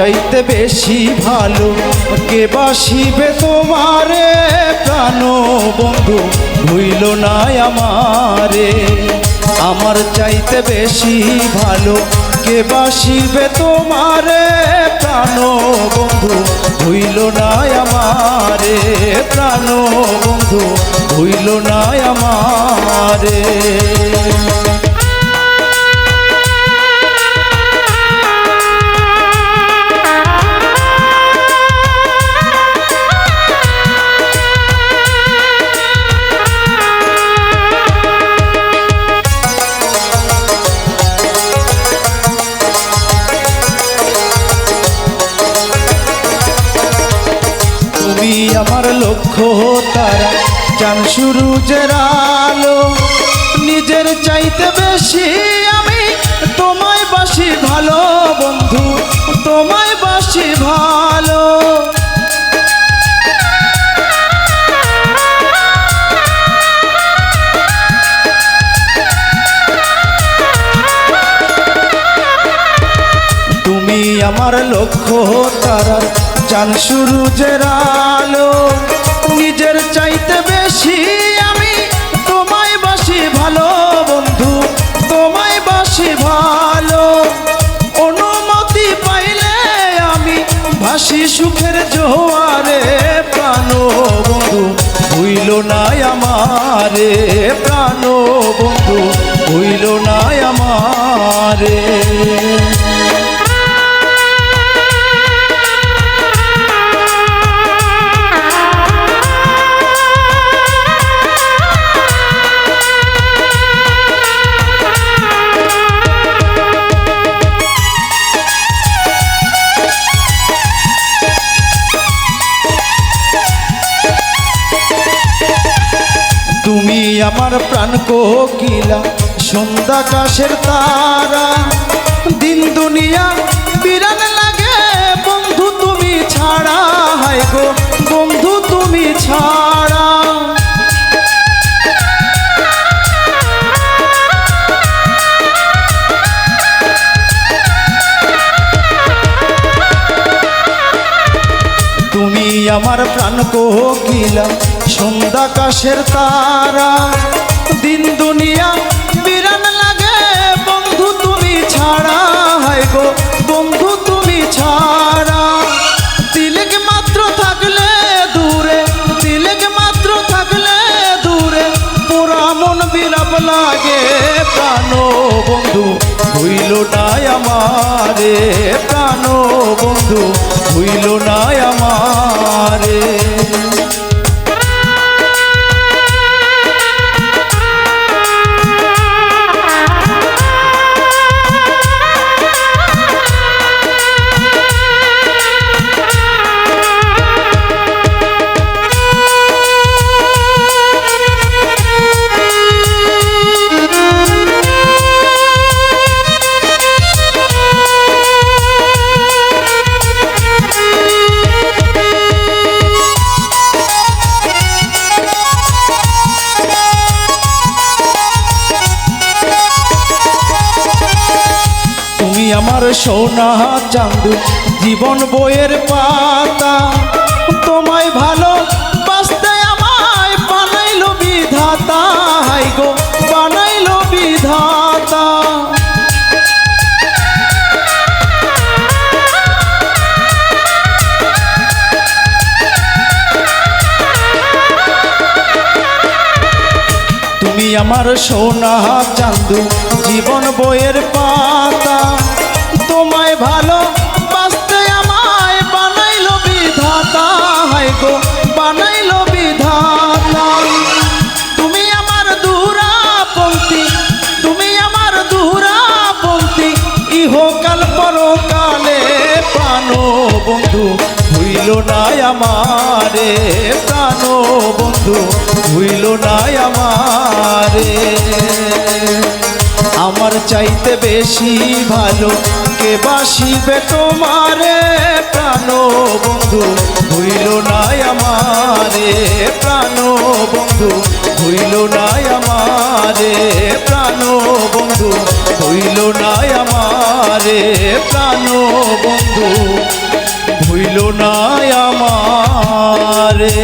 চাইতে বেশি ভালো। কে বাসিবে তোমারে প্রাণ বন্ধু? ভুইল না আমারে। আমার চাইতে বেশি ভালো। কে বাসিবে তোমারে প্রাণ বন্ধু? ভুইল না আমারে। প্রাণ বন্ধু, ভুইল না আমারে। আমার লক্ষ্য তারা। চান শুরু আলো নিজের চাইতে বেশি আমি তোমায় বাসি ভালো বন্ধু, তোমায় বাসি ভালো। তুমি আমার লক্ষ্য তারার চান সূর্যের আলো নিজের চাইতে বেশি আমি তোমায় বাসি ভালো বন্ধু, তোমায় বাসি ভালো। অনুমতি পাইলে আমি ভাসি সুখের জোয়ারে প্রাণ বন্ধু হইল না আমারে প্রাণ বন্ধু হইল না আমারে আমার প্রাণ কোকিলা সন্ধ্যাকাশের তারা। দিন দুনিয়া বিরান লাগে, বন্ধু তুমি ছাড়া, হায় গো, বন্ধু তুমি ছাড়া। তুমি আমার প্রাণ কোকিলা সন্ধ্যাকাশের তারা। দিন, দুনিয়া, বিরান লাগে। বন্ধু তুমি ছাড়া, হায় গো, বন্ধু তুমি ছাড়া। তিলেক মাত্র থাকলে দূরে, তিলেক মাত্র থাকলে দূরে, পুরা মন বিরাপ লাগে প্রাণ বন্ধু। হইল না আমারে প্রাণ বন্ধু, হইল না আমারে। আমার সোনা চান্দু জীবন বইয়ের পাতা। তোমায় ভালো বাঁচতে আমায় বানাইলো বিধাতা। হাই গো, বানাইলো বিধাতা। তুমি আমার সোনা চান্দু জীবন বইয়ের পাতা। বানাইলো বিধাতা। তুমি আমার দুরা তুমি আমার দুরা ইহকাল পরকালে প্রাণ বন্ধু হইল না আমারে প্রাণ বন্ধু হইল না আমারে। আমার চাইতে বেশি ভালো কে বাসিবে তোমারে প্রাণ বন্ধু হইল না আমারে প্রাণ বন্ধু হইল না আমারে প্রাণ বন্ধু হইল না আমারে প্রাণ বন্ধু ভুইল না আমারে।